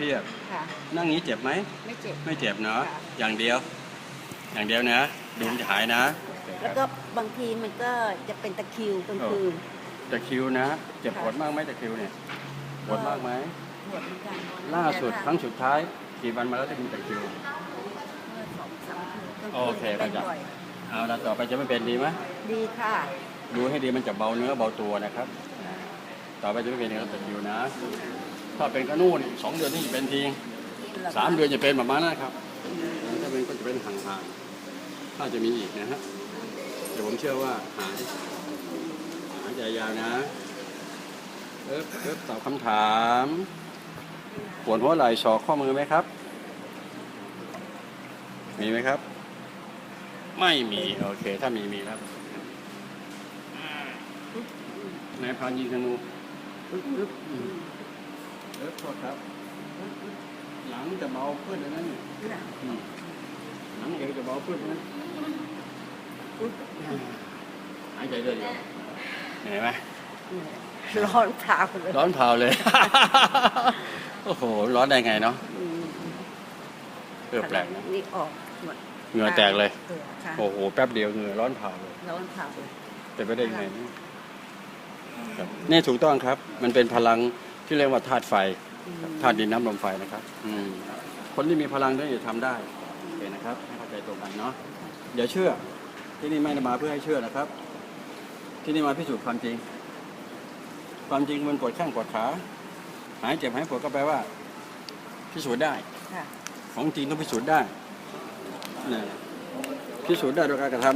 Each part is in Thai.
พียบค่ะ นั่งอย่างนี้เจ็บไหม ไม่เจ็บ ไม่เจ็บเนาะ ค่ะ อย่างเดียว อย่างเดียวนะ ดูมันจะหายนะ แล้วก็บางทีมันก็จะเป็นตะคริวกลางคืน ตะคริวนะ เจ็บปวดมากไหมตะคริวเนี่ยปวดมากไหม ปวดเหมือนกันล่าสุดครั้งสุดท้ายกี่วันมาแล้วที่มีตะคริว เมื่อสองสามคืนกลางโอเคคืนเป็นเข้าใจบ่อยเอาละต่อไปจะไม่เป็นดีไหมดีค่ะ ดูให้ดีมันจะเบาเนื้อเบาตัวนะครับอ่าต่อไปจะไม่เป็นนะครับตะคริวนะ ถ้าเป็นก็นู่นสองเดือนที่จะเป็นทีสามเดือนจะเป็นประมาณนั้นครับถ้าเป็นก็จะเป็นห่างๆถ้าจะมีอีกนะฮะเดี๋ยวผมเชื่อว่าหายหายใจยาวนะเอ๊บเอ๊บตอบคำถามปวดหัวไหล่ศอกข้อมือไหมครับ มีไหมครับ ไม่มีโอเค ถ้ามีมีครับนายพรานยิงธนู อึ๊บอึ๊บอืมเอ๊บโทษครับ หลังจะเบาขึ้นเลยนะเนี่ยอืมหลังเอวจะเบาขึ้นนะอึ๊บหายใจเรื่อยๆเห็นไหมร้อนเผาเลยร้อนเผาเลย โอ้โห ร้อนได้ไงเนาะอืมเออแปลกนะนี่ออกหมดเหงื่อแตกเลยเออค่ะโอ้โห แป๊บเดียวเหงื่อร้อนเผาเลย ร้อนเผาเลยเป็นไปได้ยังไงครับนี่ถูกต้องครับ มันเป็นพลัง ที่เรียกว่าธาตุไฟอืมธาตุดินน้ำลมไฟนะครับอืมคนที่มีพลังที่จะทำได้โอเคนะครับให้เข้าใจตรงกันเนาะอย่าเชื่อ ที่นี่ไม่ได้มาเพื่อให้เชื่อนะครับ ที่นี่มาพิสูจน์ความจริง ความจริงมันปวดแข้งปวดขาหายเจ็บหายปวดก็แปลว่า พิสูจน์ได้ ค่ะ ของจริงต้องพิสูจน์ได้นะพิสูจน์ได้โดยการกระท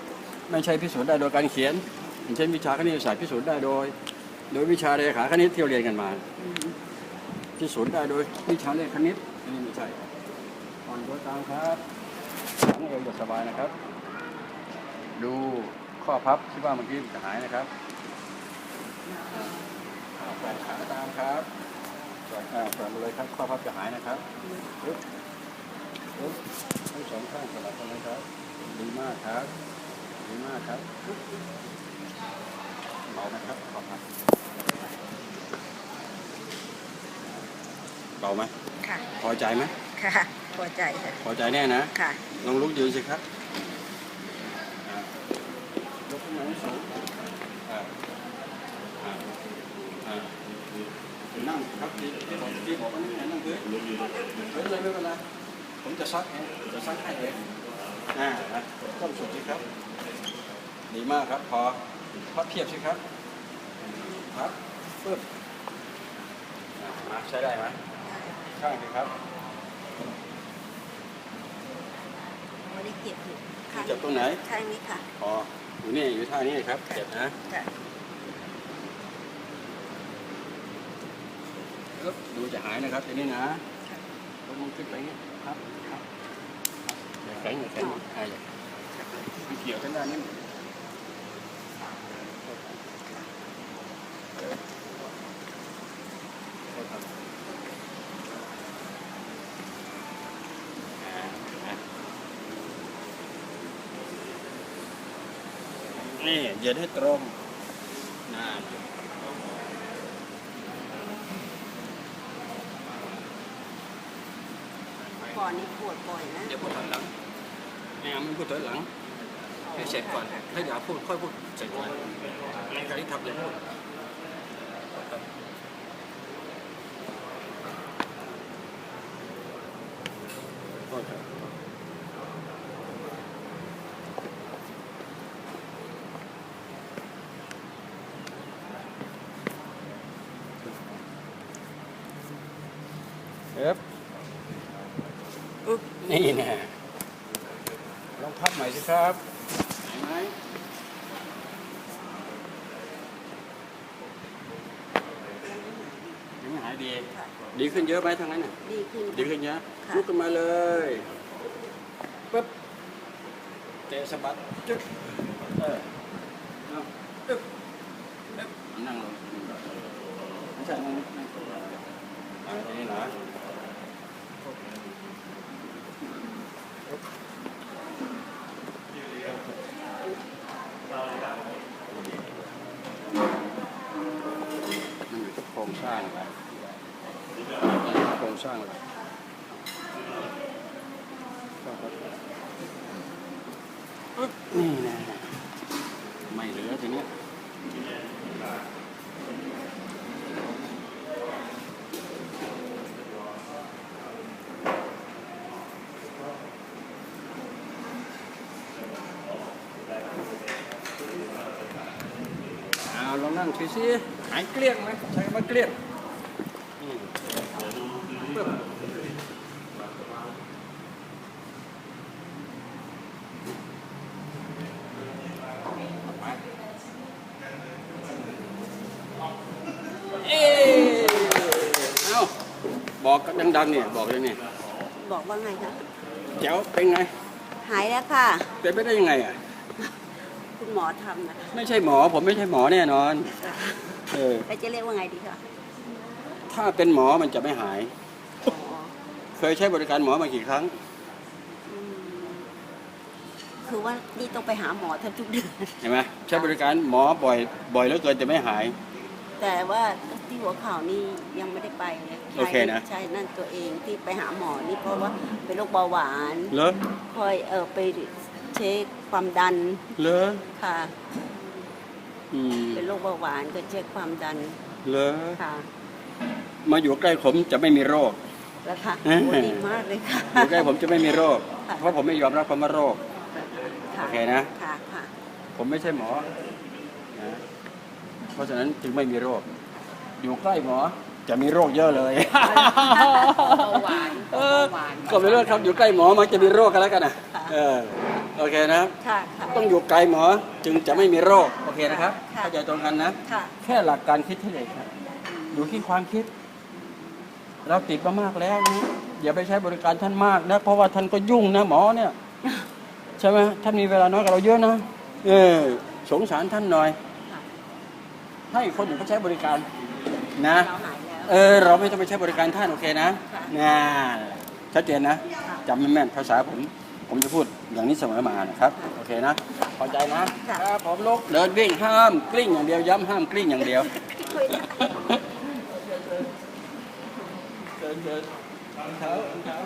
ำไม่ใช่พิสูจน์ได้โดยการเขียนอย่างเช่นวิชาคณิตศาสตร์พิสูจน์ได้โดย โดยวิชาเรขาคณิตที่เราเรียนกันมาอืมพิสูจน์ได้โดยวิชาเลขคณิตอันนี้ไม่ใช่อ่อนตัวตามครับหลังเอวจะสบายนะครับ ดูข้อพับที่ว่าเมื่อกี้จะหายนะครับแขวนขาตามครับแขวนอ่าแขวนมาเลยครับ ข้อพับจะหายนะครับปึ๊บปึ๊บทั้งสองข้างสลับกันเลยครับ ดีมากครับ ดีมากครับานะครับขอพับเบาไหมค่ะ พอใจไหมค่ะ พอใจค่ะ พอใจแน่นะ ค่ะ ลองลุกยืนสิครับอ่าลุกขึ้นมาให้สูงอ่าอ่าอ่านั่งครับที่ที่ผมที่บอกว่านั่งไงนั่งพื้นพื้นเลยไม่เป็นไรผมจะซักเองจะซักให้เองอ่านะต้นสุดสิครับ ดีมากครับพอ พับเพียบสิครับครับปึ๊บอ่ามาใช้ได้ไหมข้างสิครับไม่ได้เจ็บอยู่เจ็บตรงไหนข้างนี้ค่ะพออยู่นี่อยู่ท่านี้ครับเจ็บนะค่ะปึ๊บดูจะหายนะครับทีนี้นะลงมือขึ้นไปอย่างนี้ครับครับอย่าแข็งอย่าแข็งอ่าอย่าไม่เกี่ยวกันด้านนี้ นี่เหยียดให้ตรงน่าก่อนนี้ปวดบ่อยนะ เดี๋ยวพูดถอยหลังไม่เอาไม่พูดถอยหลังให้เสร็จก่อน ถ้าอยากพูดค่อยพูดเสร็จก่อนในการที่ทำอย่าพูดโทษครับ เอฟอึ๊บนี่แน่ลองพับใหม่สิครับเห็นไหมยังไม่หายดี ดีขึ้นเยอะไหมทั้งนั้นน่ะดีขึ้นดีขึ้นเยอะค่ะลุกขึ้นมาเลยปึ๊บเตะสะบัดจึ๊กเออเอาอึ๊บอึ๊บนั่งลงไม่ใช่นั่งนั่งตรงนั้นอ่าทีนี้นะ มันอยู่ที่โครงสร้างแหละโครงสร้างางล่ะปึ๊บนี่นะไม่เหลือทีนี้ยเอาลอง นั่งชิซิหายเกลี้ยงไหมใช้คำว่าเกลี้ยงอืมปึ๊บเอ้เอ้าบอกกันดังๆเนี่ยบอกเลยเนี่ยบอกว่าไงคะแจ๋วเป็นไง หายแล้วค่ะ เป็นไปได้ยังไงอะ คุณหมอทำนะคะไม่ใช่หมอผมไม่ใช่หมอแน่นอน เออ แล้วจะเรียกว่าไงดีคะถ้าเป็นหมอมันจะไม่หาย อ๋อเคยใช้บริการหมอมากี่ครั้ง อืมคือว่านี่ต้องไปหาหมอแทบทุกเดือน เห็นไหมใช้บริการหมอบ่อยบ่อยเหลือเกินแต่ไม่หาย แต่ว่าที่หัวข่าวนี่ยังไม่ได้ไปเลยโอเคนะ ใช่นั่นตัวเองที่ไปหาหมอนี่เพราะว่าเป็นโรคเบาหวาน เหรอ คอยเออไป เช็คความดันเหรอค่ะอืมเป็นโรคเบาหวานก็เช็คความดันเหรอค่ะ มาอยู่ใกล้ผมจะไม่มีโรค แล้วค่ะอืมโอ้ดีมากเลยค่ะ อยู่ใกล้ผมจะไม่มีโรคค่ะเพราะผมไม่ยอมรับคำว่าโรคค่ะโอเคนะ ค่ะค่ะ ผมไม่ใช่หมอนะเพราะฉะนั้นจึงไม่มีโรค อยู่ใกล้หมอจะมีโรคเยอะเลยเบาหวานเออเบาหวานก็ไม่รู้ครับอยู่ใกล้หมอมันจะมีโรคกันแล้วกันนะเออ โอเคนะ ค่ะค่ะ ต้องอยู่ไกลหมอจึงจะไม่มีโรค โอเคนะครับค่ะ เข้าใจตรงกันนะ ค่ะ แค่หลักการคิดเท่านั้นครับอยู่ที่ความคิด เราติดมามากแล้วนะอย่าไปใช้บริการท่านมากนะเพราะว่าท่านก็ยุ่งนะหมอเนี่ย ใช่ไหมท่านมีเวลาน้อยกว่าเราเยอะนะเออสงสารท่านหน่อย ค่ะ ให้คนอื่นเขาใช้บริการนะ เราหายแล้ว เออเราไม่ต้องไปใช้บริการท่านโอเคนะค่ะนะชัดเจนนะค่ะจำแม่นๆภาษาผม ผมจะพูดอย่างนี้เสมอมานะครับ โอเคนะพอใจนะค่ะครับผมลุกเดินวิ่งห้ามกลิ้งอย่างเดียวย้ำห้ามกลิ้งอย่างเดียวคุยได้เดินเดินเท้าเท้า